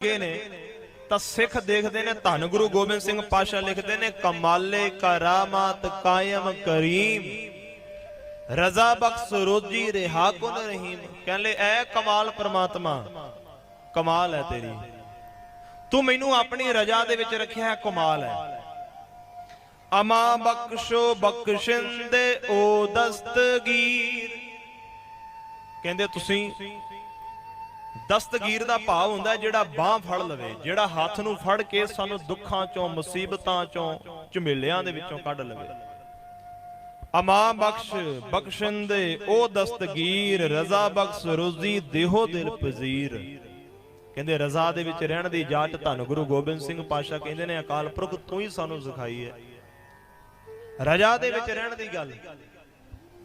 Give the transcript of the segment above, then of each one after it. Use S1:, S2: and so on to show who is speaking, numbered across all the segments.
S1: ਲੱਗੇ ਨੇ, ਤਾਂ ਸਿੱਖ ਦੇਖਦੇ ਨੇ, ਧੰਨ ਗੁਰੂ ਗੋਬਿੰਦ ਸਿੰਘ ਪਾਸ਼ਾ ਲਿਖਦੇ ਨੇ, ਕਮਾਲੇ ਕਰਾਮਾਤ ਕਾਇਮ ਕਰੀਮ। ਰਜ਼ਾ ਬਖਸ਼ ਰੋਜੀ ਰਿਹਾ ਕੁਨ ਰਹੀਮ। ਕਹਿੰਦੇ ਐ ਕਮਾਲ ਪ੍ਰਮਾਤਮਾ, ਕਮਾਲ ਹੈ ਤੇਰੀ। ਤੂੰ ਮੈਨੂੰ ਆਪਣੀ ਰਜ਼ਾ ਦੇ ਵਿੱਚ ਰੱਖਿਆ ਹੈ, ਕਮਾਲ ਹੈ ਅਮਾ ਬਖਸ਼ੋ ਬਖਸ਼ਿੰਦੇ ਓ ਦਸਤਗੀਰ। ਕਹਿੰਦੇ, ਤੁਸੀਂ ਦਸਤਗੀਰ ਦਾ ਭਾਵ ਹੁੰਦਾ ਜਿਹੜਾ ਬਾਹ ਫੜ ਲਵੇ, ਜਿਹੜਾ ਹੱਥ ਨੂੰ ਫੜ ਕੇ ਸਾਨੂੰ ਦੁੱਖਾਂ ਚੋਂ, ਮੁਸੀਬਤਾਂ ਚੋਂ, ਝਮੇਲਿਆਂ ਦੇ ਵਿੱਚੋਂ ਕੱਢ ਲਵੇ। ਅਮਾ ਬਖਸ਼ ਬਖਸ਼ਿੰਦੇ, ਉਹ ਦਸਤਗੀਰ, ਰਜ਼ਾ ਬਖਸ਼ ਰੋਜ਼ੀ ਦੇਹੋ ਦਿਲ ਪਜ਼ੀਰ। ਕਹਿੰਦੇ ਰਜ਼ਾ ਦੇ ਵਿੱਚ ਰਹਿਣ ਦੀ ਜਾਚ ਧੰਨ ਗੁਰੂ ਗੋਬਿੰਦ ਸਿੰਘ ਪਾਸ਼ਾ ਕਹਿੰਦੇ ਨੇ, ਅਕਾਲ ਪੁਰਖ ਤੂੰ ਹੀ ਸਾਨੂੰ ਸਿਖਾਈ ਹੈ। ਰਜ਼ਾ ਦੇ ਵਿੱਚ ਰਹਿਣ ਦੀ ਗੱਲ।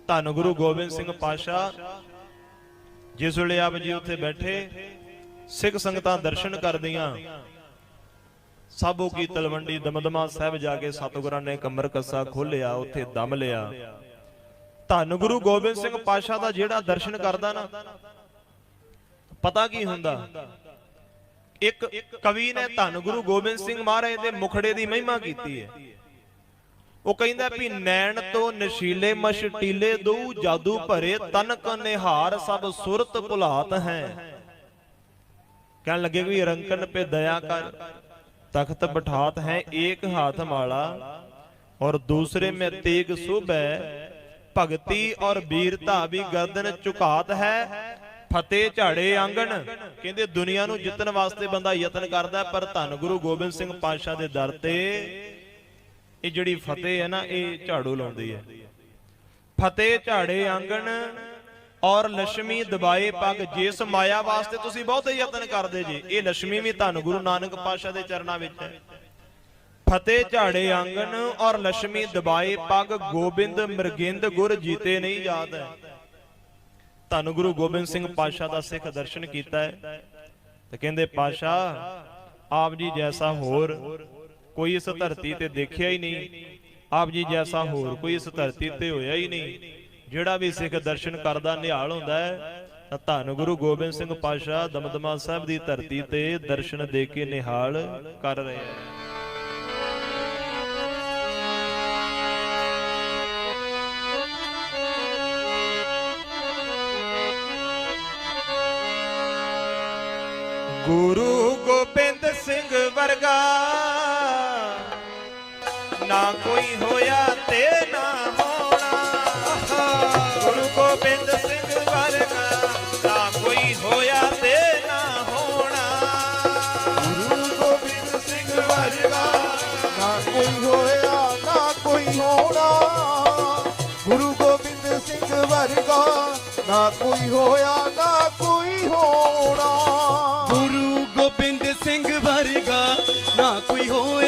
S1: ਧੰਨ ਗੁਰੂ ਗੋਬਿੰਦ ਸਿੰਘ ਪਾਸ਼ਾ ਜਿਸ ਵੇਲੇ ਆਪ ਜੀ ਉੱਥੇ ਬੈਠੇ, ਸਿੱਖ ਸੰਗਤਾਂ ਦਰਸ਼ਨ ਕਰਦੀਆਂ। ਸਾਬੋ ਕੀ ਤਲਵੰਡੀ ਦਮਦਮਾ ਸਾਹਿਬ ਜਾ ਕੇ ਸਤਿਗੁਰਾਂ ਨੇ ਕਮਰ ਕੱਸਾ ਖੋਲਿਆ ਉੱਥੇ ਦਮ ਲਿਆ। ਧੰਨ ਗੁਰੂ ਗੋਬਿੰਦ ਸਿੰਘ ਪਾਸ਼ਾ ਦਾ ਜਿਹੜਾ ਦਰਸ਼ਨ ਕਰਦਾ ਨਾ, ਪਤਾ ਕੀ ਹੁੰਦਾ? ਇੱਕ ਕਵੀ ਨੇ ਧੰਨ ਗੁਰੂ ਗੋਬਿੰਦ ਸਿੰਘ ਮਹਾਰਾਜ ਦੇ ਮੁਖੜੇ ਦੀ ਮਹਿਮਾ ਕੀਤੀ ਹੈ। ਉਹ ਕਹਿੰਦਾ ਵੀ ਨੈਣ ਤੋਂ ਨਸ਼ੀਲੇ ਮਸ਼ਟੀਲੇ ਦੂ ਜਾਦੂ ਭਰੇ ਤਨਕ ਨਿਹਾਰ ਸਭ ਸੁਰਤ ਭੁਲਾਤ ਹੈ। ਕਹਿਣ ਲੱਗੇ ਵੀ ਰੰਕਨ ਪੇ ਦਇਆ ਕਰ, ਤਖਤ ਬਿਠਾਤ ਹੈ ਏਕ ਹਾਥ ਮਾਲਾ, ਔਰ ਦੂਸਰੇ ਮੇ ਤੇਗ ਸੁਭ, ਭਗਤੀ ਔਰ ਵੀਰਤਾ ਵੀ ਗਰਦਨ ਝੁਕਾਤ ਹੈ, ਫਤਿਹ ਝਾੜੇ ਆਂਗਣ। ਕਹਿੰਦੇ ਦੁਨੀਆ ਨੂੰ ਜਿੱਤਣ ਵਾਸਤੇ ਬੰਦਾ ਯਤਨ ਕਰਦਾ ਪਰ ਧੰਨ ਗੁਰੂ ਗੋਬਿੰਦ ਸਿੰਘ ਪਾਤਸ਼ਾਹ ਦੇ ਦਰ ਤੇ ਇਹ ਜਿਹੜੀ ਫਤਿਹ ਹੈ ਨਾ, ਇਹ ਝਾੜੂ ਲਾਉਂਦੀ ਹੈ। ਫਤਿਹ ਝਾੜੇ ਆਂਗਣ ਔਰ ਲక్ష్ਮੀ ਦਬਾਏ ਪੱਗ, ਜਿਸ ਮਾਇਆ ਵਾਸਤੇ ਤੁਸੀਂ ਬਹੁਤ ਯਤਨ ਕਰਦੇ ਜੀ, ਇਹ ਲక్ష్ਮੀ ਵੀ ਧੰਨ ਗੁਰੂ ਨਾਨਕ ਪਾਸ਼ਾ ਦੇ ਚਰਨਾਂ ਵਿੱਚ ਹੈ। ਫਤਿਹ ਝਾੜੇ ਆਂਗਣ ਔਰ ਲక్ష్ਮੀ ਦਬਾਏ ਪੱਗ, ਗੋਬਿੰਦ ਮਰਗਿੰਦ ਗੁਰ ਜੀਤੇ ਨਹੀਂ ਯਾਦ ਹੈ। ਧੰਨ ਗੁਰੂ ਗੋਬਿੰਦ ਸਿੰਘ ਪਾਸ਼ਾ ਦਾ ਸਿੱਖ ਦਰਸ਼ਨ ਕੀਤਾ ਹੈ। ਤੇ ਕਹਿੰਦੇ ਪਾਸ਼ਾ ਆਪ ਜੀ ਜੈਸਾ ਹੋਰ ਕੋਈ ਇਸ ਧਰਤੀ ਤੇ ਦੇਖਿਆ ਹੀ ਨਹੀਂ। ਆਪ ਜੀ ਜੈਸਾ ਹੋਰ ਕੋਈ ਇਸ ਧਰਤੀ ਤੇ ਹੋਇਆ ਹੀ ਨਹੀਂ। ਜਿਹੜਾ ਵੀ ਸਿੱਖ ਦਰਸ਼ਨ ਕਰਦਾ, ਨਿਹਾਲ ਹੁੰਦਾ ਹੈ, ਤਾਂ ਧੰਨ ਗੁਰੂ ਗੋਬਿੰਦ ਸਿੰਘ ਪਾਤਸ਼ਾਹ ਦਮਦਮਾ ਸਾਹਿਬ ਦੀ ਧਰਤੀ ਤੇ ਦਰਸ਼ਨ ਦੇ ਕੇ ਨਿਹਾਲ ਕਰ ਰਹੇ ਹੈ। ਗੁਰੂ ਗੋਬਿੰਦ ਸਿੰਘ ਵਰਗਾ ਨਾ ਕੋਈ ਹੋਇਆ ਤੇ ਨਾ ਹੋਣਾ ਗੁਰੂ ਗੋਬਿੰਦ ਸਿੰਘ ਵਰਗਾ, ਨਾ ਕੋਈ ਹੋਇਆ ਤੇ ਨਾ ਹੋਣਾ
S2: ਗੁਰੂ ਗੋਬਿੰਦ ਸਿੰਘ ਵਰਗਾ, ਨਾ ਕੋਈ ਹੋਇਆ, ਨਾ ਕੋਈ ਹੋਣਾ ਗੁਰੂ ਗੋਬਿੰਦ ਸਿੰਘ ਵਰਗਾ, ਨਾ ਕੋਈ ਹੋਇਆ, ਨਾ ਕੋਈ ਹੋਣਾ
S3: ਗੁਰੂ ਗੋਬਿੰਦ ਸਿੰਘ ਵਰਗਾ, ਨਾ ਕੋਈ ਹੋਇਆ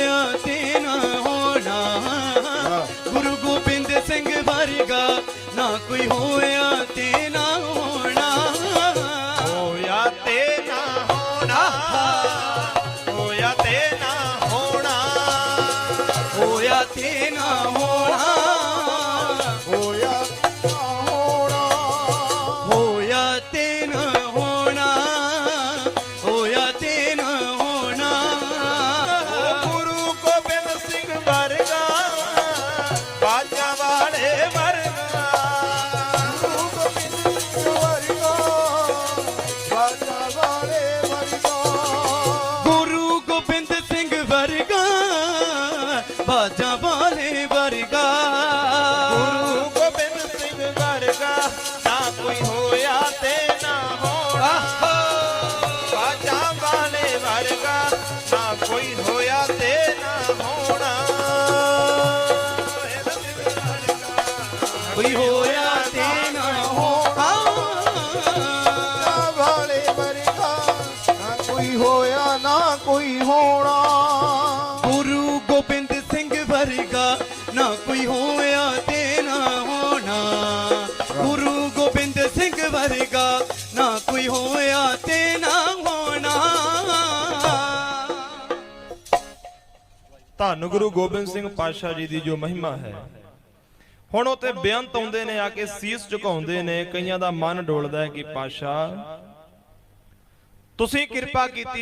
S1: ਬਾਜਾਂ ਵਾਲੇ ਵਰਗਾ।
S2: ਗੁਰੂ ਗੋਬਿੰਦ ਸਿੰਘ ਵਰਗਾ।
S1: ਨਾ ਕੋਈ ਹੋਇਆ ਤੇ ਨਾ ਹੋਣਾ। ਬਾਜਾਂ ਵਾਲੇ ਵਰਗਾ। ਨਾ ਕੋਈ ਹੋਇਆ ਤੇ ਨਾ ਹੋਣਾ।
S3: ਕੋਈ ਹੋਇਆ ਤੇ ਨਾ ਹੋਣਾ।
S2: ਬਾਜਾ ਵਾਲੇ ਵਰਗਾ। ਨਾ ਕੋਈ ਹੋਇਆ ਨਾ ਕੋਈ
S3: ਹੋਣਾ।
S1: ਧੰਨ ਗੁਰੂ ਗੋਬਿੰਦ ਸਿੰਘ ਪਾਤਸ਼ਾਹ ਜੀ ਦੀ ਜੋ ਮਹਿਮਾ ਹੈ। ਹੁਣ ਉਤੇ ਬੇਅੰਤ ਆਉਂਦੇ ਨੇ, ਆ ਕੇ ਸੀਸ ਝੁਕਾਉਂਦੇ ਨੇ, ਕਈਆਂ ਦਾ ਮਨ ਡੋਲਦਾ ਹੈ ਕਿ ਪਾਤਸ਼ਾਹ, ਤੁਸੀਂ ਕਿਰਪਾ ਕੀਤੀ